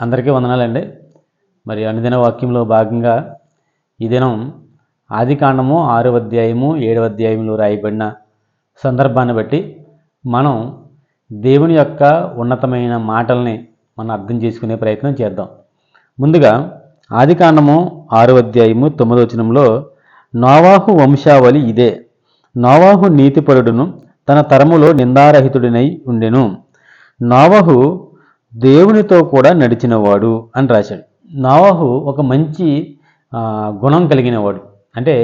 అందరికీ వందనాలండి. మరి అనుదిన వాక్యంలో భాగంగా ఈ దినం ఆది కాండము అధ్యాయము ఏడవ అధ్యాయంలో రాయబడిన సందర్భాన్ని బట్టి మనం దేవుని యొక్క ఉన్నతమైన మాటల్ని మనం అర్థం చేసుకునే ప్రయత్నం చేద్దాం. ముందుగా ఆది కాండము అధ్యాయము తొమ్మిదవచనంలో నోవాహు వంశావళి ఇదే. నోవాహు నీతిపరుడును తన తరములో నిందారహితుడినై ఉండెను. నోవహు దేవునితో కూడా నడిచినవాడు అని రాశాడు. నావాహు ఒక మంచి గుణం కలిగినవాడు. అంటే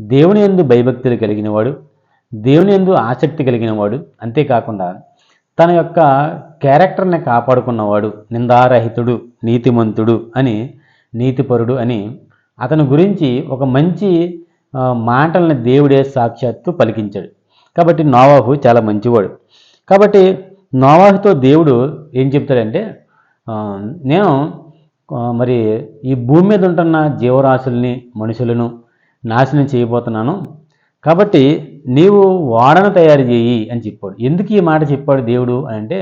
దేవుని ఎందు భయభక్తులు కలిగినవాడు దేవుని ఎందు ఆసక్తి కలిగినవాడు. అంతేకాకుండా తన యొక్క క్యారెక్టర్ని కాపాడుకున్నవాడు నిందారహితుడు నీతిమంతుడు అని నీతిపరుడు అని అతని గురించి ఒక మంచి ఆ, మాటల్ని దేవుడే సాక్షాత్తు పలికించాడు. కాబట్టి నోవాహు చాలా మంచివాడు. కాబట్టి నోవాహుతో దేవుడు ఏం చెప్తాడంటే నేను మరి ఈ భూమి మీద ఉంటున్న జీవరాశుల్ని మనుషులను నాశనం చేయబోతున్నాను. కాబట్టి నీవు వాడను తయారు చేయి అని చెప్పాడు. ఎందుకు ఈ మాట చెప్పాడు దేవుడు అని అంటే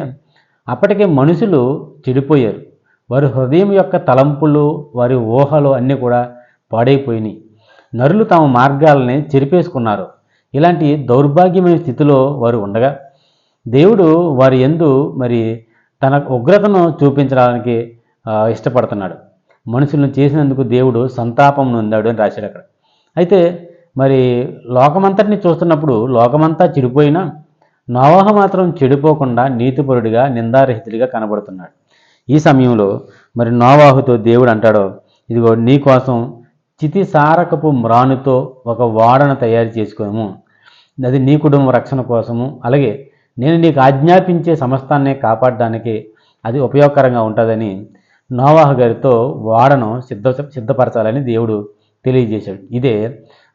అప్పటికే మనుషులు చెడిపోయారు. వారి హృదయం యొక్క తలంపులు వారి ఊహలు అన్నీ కూడా పాడైపోయినాయి. నరులు తమ మార్గాలని చెరిపేసుకున్నారు. ఇలాంటి దౌర్భాగ్యమైన స్థితిలో వారు ఉండగా దేవుడు వారి ఎందు మరి తన ఉగ్రతను చూపించడానికి ఇష్టపడుతున్నాడు. మనుషులను చేసినందుకు దేవుడు సంతాపం నొందాడు అని రాశాడు అక్కడ. అయితే మరి లోకమంతటిని చూస్తున్నప్పుడు లోకమంతా చెడిపోయినా నోవాహ మాత్రం చెడిపోకుండా నీతిపరుడిగా నిందారహితుడిగా కనబడుతున్నాడు. ఈ సమయంలో మరి నోవాహుతో దేవుడు అంటాడో ఇదిగో నీ కోసం చితిసారకపు మ్రానుతో ఒక వాడను తయారు చేసుకోము అది నీ కుటుంబ రక్షణ కోసము. అలాగే నేను నీకు ఆజ్ఞాపించే సమస్తాన్ని కాపాడడానికి అది ఉపయోగకరంగా ఉంటుందని నోవాహ గారితో వాడను సిద్ధ సిద్ధపరచాలని దేవుడు తెలియజేశాడు. ఇదే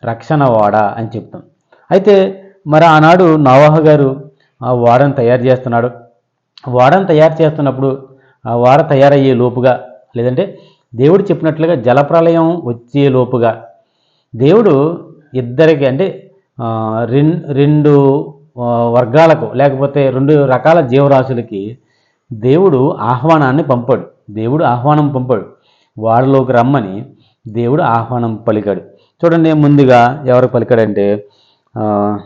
రక్షణ వాడ అని చెప్తాం. అయితే మరి ఆనాడు నోవాహ గారు ఆ వాడను తయారు చేస్తున్నాడు. వాడను తయారు చేస్తున్నప్పుడు ఆ వాడ తయారయ్యే లోపుగా లేదంటే దేవుడు చెప్పినట్లుగా జలప్రలయం వచ్చే లోపుగా దేవుడు ఇద్దరికి అంటే రెండు వర్గాలకు లేకపోతే రెండు రకాల జీవరాశులకి దేవుడు ఆహ్వానాన్ని పంపాడు. దేవుడు ఆహ్వానం పంపాడు. వాళ్ళలోకి రమ్మని దేవుడు ఆహ్వానం పలికాడు. చూడండి ముందుగా ఎవరు పలికాడంటే ఆ,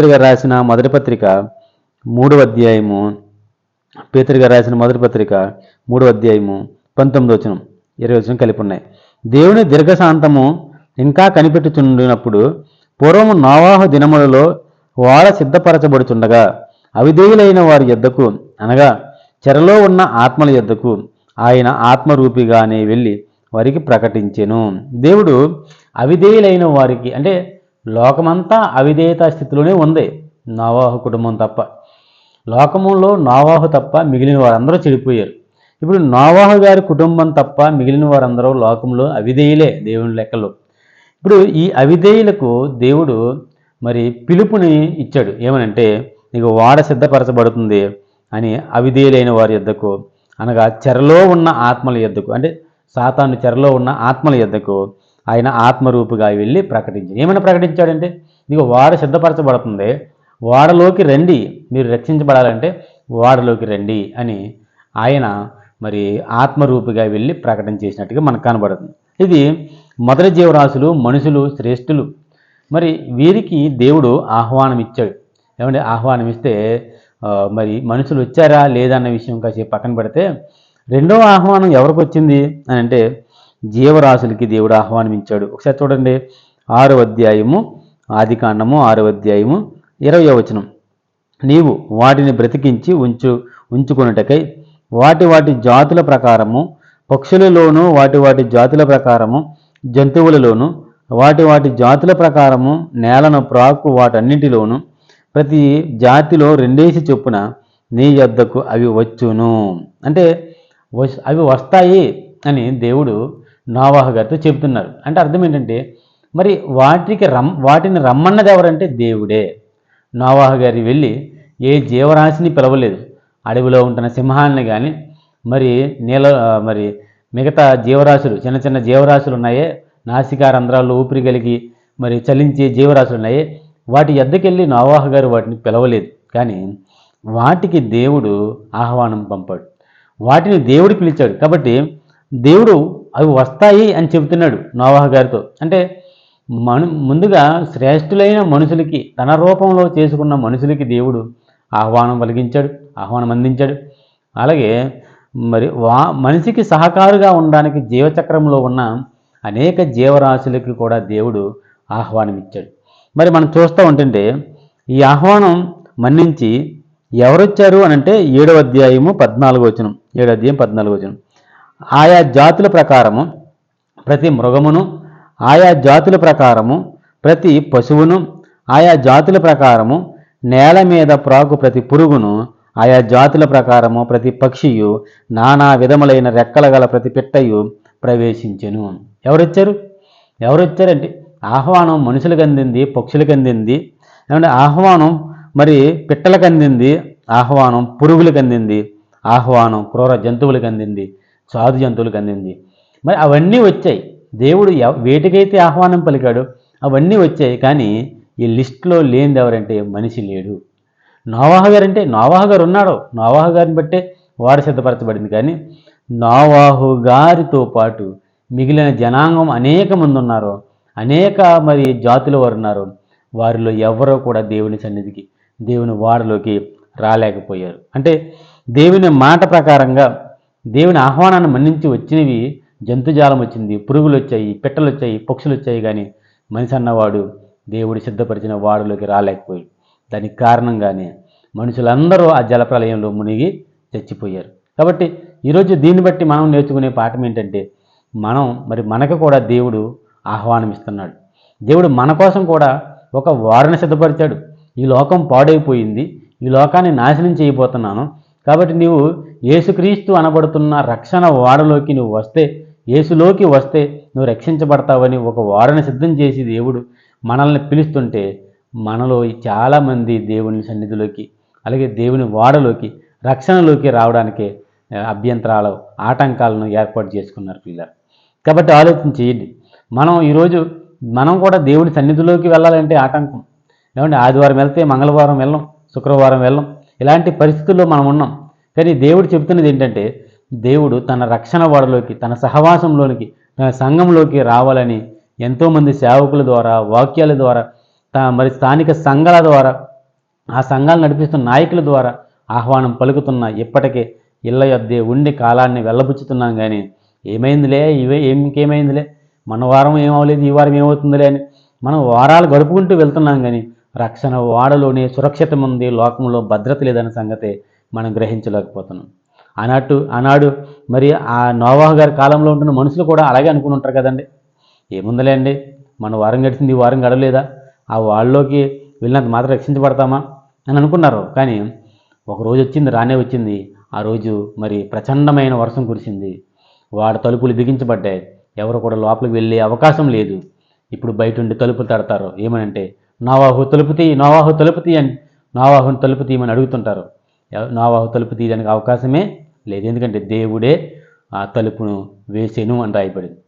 గారు రాసిన మొదటి పత్రిక మూడవ అధ్యాయము. పేతురు గారు రాసిన మొదటి పత్రిక మూడవ అధ్యాయము పంతొమ్మిది వచనం ఇరవై వచనం కలిపి ఉన్నాయి. దేవుని దీర్ఘశాంతము ఇంకా కనిపెట్టుచుండినప్పుడు పూర్వము నోవాహు దినములలో ఓడ సిద్ధపరచబడుచుండగా. అవిధేయులైన వారి యొద్దకు అనగా చెరలో ఉన్న ఆత్మల యొద్దకు ఆయన ఆత్మరూపిగానే వెళ్ళి వారికి ప్రకటించెను. దేవుడు అవిధేయులైన వారికి అంటే లోకమంతా అవిధేయత స్థితిలోనే ఉంది. నావాహు కుటుంబం తప్ప. లోకములో నావాహు తప్ప మిగిలిన వారందరూ చెడిపోయారు. ఇప్పుడు నావాహు గారి కుటుంబం తప్ప మిగిలిన వారందరూ లోకంలో అవిధేయులే దేవుని లెక్కలో. ఇప్పుడు ఈ అవిధేయులకు దేవుడు మరి పిలుపుని ఇచ్చాడు. ఏమనంటే నీకు వాడ సిద్ధపరచబడుతుంది అని అవిధేయులైన వారి యొద్దకు అనగా చెరలో ఉన్న ఆత్మల యొద్దకు అంటే సాతాను చెరలో ఉన్న ఆత్మల యొద్దకు ఆయన ఆత్మరూపుగా వెళ్ళి ప్రకటించాడు. ఏమైనా ప్రకటించాడంటే నీకు వాడ సిద్ధపరచబడుతుంది వాడలోకి రండి మీరు రక్షించబడాలంటే వాడలోకి రండి అని ఆయన మరి ఆత్మరూపిగా వెళ్ళి ప్రకటన చేసినట్టుగా మనకు కనబడుతుంది. ఇది మొదటి జీవరాశులు మనుషులు శ్రేష్ఠులు మరి వీరికి దేవుడు ఆహ్వానం ఇచ్చాడు ఏమంటే ఆహ్వానం ఇస్తే మరి మనుషులు వచ్చారా లేదన్న విషయం కాసేపు పక్కన పెడితే రెండవ ఆహ్వానం ఎవరికి వచ్చింది? అని అంటే జీవరాశులకి దేవుడు ఆహ్వానం ఇచ్చాడు ఒకసారి చూడండి. ఆరో అధ్యాయము ఆది కాండము ఆరో అధ్యాయము ఇరవయో వచనం. నీవు వాటిని బ్రతికించి ఉంచు ఉంచుకొనుటకై వాటి వాటి జాతుల ప్రకారము పక్షులలోను వాటి వాటి జాతుల ప్రకారము జంతువులలోను వాటి వాటి జాతుల ప్రకారము నేలను ప్రాకు వాటన్నిటిలోను ప్రతి జాతిలో రెండేసి చొప్పున నీ యొద్దకు అవి వచ్చును. అంటే అవి వస్తాయి అని దేవుడు నావాహ గారితో చెబుతున్నారు. అంటే అర్థం ఏంటంటే మరి వాటికి రమ్ వాటిని రమ్మన్నది ఎవరంటే దేవుడే. నావాహ గారి వెళ్ళి ఏ జీవరాశిని పిలవలేదు. అడవిలో ఉంటున్న సింహాన్ని కానీ మరి నీల మరి మిగతా జీవరాశులు చిన్న చిన్న జీవరాశులు ఉన్నాయే నాసికా రంధ్రాల్లో ఊపిరి కలిగి మరి చలించే జీవరాశులు ఉన్నాయి వాటి ఎద్దకెళ్ళి నోవాహ గారు వాటిని పిలవలేదు. కానీ వాటికి దేవుడు ఆహ్వానం పంపాడు. వాటిని దేవుడు పిలిచాడు. కాబట్టి దేవుడు అవి వస్తాయి అని చెబుతున్నాడు నోవాహ గారితో. అంటే మను ముందుగా శ్రేష్ఠులైన మనుషులకి తన రూపంలో చేసుకున్న మనుషులకి దేవుడు ఆహ్వానం కలిగించాడు ఆహ్వానం అందించాడు. అలాగే మరి వా మనిషికి సహకారుగా ఉండడానికి జీవచక్రంలో ఉన్న అనేక జీవరాశులకి కూడా దేవుడు ఆహ్వానం ఇచ్చాడు మరి మనం చూస్తూ ఉంటుంటే ఈ ఆహ్వానం మన్నించి ఎవరొచ్చారు అని అంటే ఏడవ అధ్యాయము పద్నాలుగు వచనం ఏడో అధ్యాయం పద్నాలుగు వచనం. ఆయా జాతుల ప్రకారము ప్రతి మృగమును ఆయా జాతుల ప్రకారము ప్రతి పశువును ఆయా జాతుల ప్రకారము నేల మీద ప్రాకు ప్రతి పురుగును ఆయా జాతుల ప్రకారము ప్రతి పక్షియు నానా విధములైన రెక్కల గల ప్రతి పిట్టయు ప్రవేశించెను. ఎవరొచ్చారు? ఎవరొచ్చారంటే ఆహ్వానం మనుషులకు అందింది పక్షులకు అందింది. ఏమంటే ఆహ్వానం మరి పిట్టలకు అందింది ఆహ్వానం పురుగులకు అందింది ఆహ్వానం క్రూర జంతువులకు అందింది సాధు జంతువులకు అందింది. మరి అవన్నీ వచ్చాయి. దేవుడు వేటికైతే ఆహ్వానం పలికాడో అవన్నీ వచ్చాయి. కానీ ఈ లిస్ట్లో లేనిది ఎవరంటే మనిషి లేడు. నోవాహ గారు అంటే నోవాహ గారు ఉన్నాడు. నోవాహ గారిని బట్టే వాడు సిద్ధపరచబడింది కానీ నోవాహు గారితో పాటు మిగిలిన జనాంగం అనేక మంది ఉన్నారు. అనేక మరి జాతుల వారు ఉన్నారు. వారిలో ఎవరో కూడా దేవుని సన్నిధికి దేవుని వాడలోకి రాలేకపోయారు. అంటే దేవుని మాట ప్రకారంగా దేవుని ఆహ్వానాన్ని మన్నించి వచ్చినవి జంతుజాలం వచ్చింది పురుగులు వచ్చాయి పిట్టలు వచ్చాయి పక్షులు వచ్చాయి కానీ మనిషి అన్నవాడు దేవుడు సిద్ధపరిచిన వాడులోకి రాలేకపోయాడు. దానికి కారణంగానే మనుషులందరూ ఆ జలప్రలయంలో మునిగి చచ్చిపోయారు. కాబట్టి ఈరోజు దీన్ని బట్టి మనం నేర్చుకునే పాఠం ఏంటంటే మనం మరి మనకు కూడా దేవుడు ఆహ్వానం ఇస్తున్నాడు దేవుడు మన కోసం కూడా ఒక వారణ సిద్ధపరిచాడు. ఈ లోకం పాడైపోయింది. ఈ లోకాన్ని నాశనం చేయబోతున్నాను. కాబట్టి నీవు యేసుక్రీస్తు అనబడుతున్న రక్షణ వాడలోకి నువ్వు వస్తే యేసులోకి వస్తే నువ్వు రక్షించబడతావని ఒక వారని సిద్ధం చేసి దేవుడు మనల్ని పిలుస్తుంటే మనలో చాలామంది దేవుని సన్నిధిలోకి అలాగే దేవుని వాడలోకి రక్షణలోకి రావడానికి అభ్యంతరాలు ఆటంకాలను ఏర్పాటు చేసుకున్నారు పిల్లలు కాబట్టి ఆలోచన చేయండి. మనం ఈరోజు మనం కూడా దేవుడి సన్నిధిలోకి వెళ్ళాలంటే ఆటంకం. ఏమంటే ఆదివారం వెళ్తే మంగళవారం వెళ్ళం శుక్రవారం వెళ్ళం. ఇలాంటి పరిస్థితుల్లో మనం ఉన్నాం. కానీ దేవుడు చెబుతున్నది ఏంటంటే దేవుడు తన రక్షణ వాడలోకి తన సహవాసంలోనికి తన సంఘంలోకి రావాలని ఎంతోమంది సేవకుల ద్వారా వాక్యాల ద్వారా త మరి స్థానిక సంఘాల ద్వారా ఆ సంఘాలు నడిపిస్తున్న నాయకుల ద్వారా ఆహ్వానం పలుకుతున్న ఇప్పటికే ఇళ్ళ యొద్దే ఉండి కాలాన్ని వెళ్ళబుచ్చుతున్నాం కానీ ఏమైందిలే? ఇవే ఏం ఇంకేమైందిలే? మన వారం ఏమవలేదు ఈ వారం ఏమవుతుందిలే అని మనం వారాలు గడుపుకుంటూ వెళ్తున్నాం కానీ రక్షణ వాడలోనే సురక్షితం ఉంది లోకంలో భద్రత లేదన్న సంగతే మనం గ్రహించలేకపోతున్నాం. ఆనాటు ఆనాడు మరి ఆ నోవాహ గారి కాలంలో ఉంటున్న మనుషులు కూడా అలాగే అనుకుని ఉంటారు కదండి. ఏముందిలే అండి? మన వారం గడిచింది ఈ వారం గడవలేదా? ఆ వాళ్ళలోకి వెళ్ళినంత మాత్రం రక్షించబడతామా అని అనుకున్నారు. కానీ ఒక రోజు వచ్చింది రానే వచ్చింది. ఆ రోజు మరి ప్రచండమైన వర్షం కురిసింది. వాడు తలుపులు బిగించబడ్డాయి. ఎవరు కూడా లోపలికి వెళ్ళే అవకాశం లేదు. ఇప్పుడు బయట ఉండి తలుపులు తడతారు. ఏమనంటే నావాహు తలుపు తీ నావాహు తలుపు తీ అని నావాహుని తలుపు తీయమని అడుగుతుంటారు. నావాహు తలుపు తీయడానికి అవకాశమే లేదు. ఎందుకంటే దేవుడే ఆ తలుపును వేసేను అని రాయబడింది.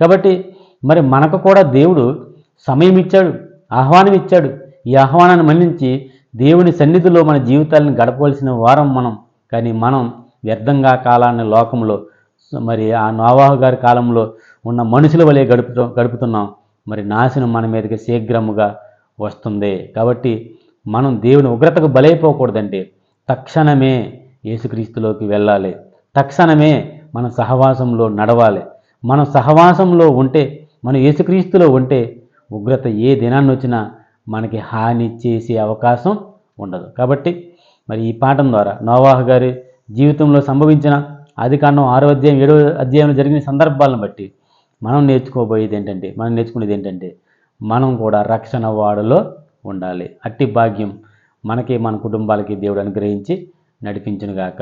కాబట్టి మరి మనకు కూడా దేవుడు సమయం ఇచ్చాడు ఆహ్వానం ఇచ్చాడు. ఈ ఆహ్వానాన్ని మన్నించి దేవుని సన్నిధిలో మన జీవితాలను గడపవలసిన వారం మనం. కానీ మనం వ్యర్థంగా కాలాన్ని లోకంలో మరి ఆ నోవాహు గారి కాలంలో ఉన్న మనుషుల వలె గడుపుతూ గడుపుతున్నాం. మరి నాశనం మన మీదకి శీఘ్రముగా వస్తుంది. కాబట్టి మనం దేవుని ఉగ్రతకు బలైపోకూడదండి. తక్షణమే యేసుక్రీస్తులోకి వెళ్ళాలి. తక్షణమే మన సహవాసంలో నడవాలి. మన సహవాసంలో ఉంటే మనం యేసుక్రీస్తులో ఉంటే ఉగ్రత ఏ దినాన్ని వచ్చినా మనకి హాని చేసే అవకాశం ఉండదు. కాబట్టి మరి ఈ పాఠం ద్వారా నోవాహ్ గారి జీవితంలో సంభవించిన ఆదికాండం ఆరో అధ్యాయం ఏడో అధ్యాయంలో జరిగిన సందర్భాలను బట్టి మనం నేర్చుకోబోయేది ఏంటంటే మనం నేర్చుకునేది ఏంటంటే మనం కూడా రక్షణ వాడలో ఉండాలి. అట్టి భాగ్యం మనకి మన కుటుంబాలకి దేవుడు అనుగ్రహించి నడిపించునుగాక.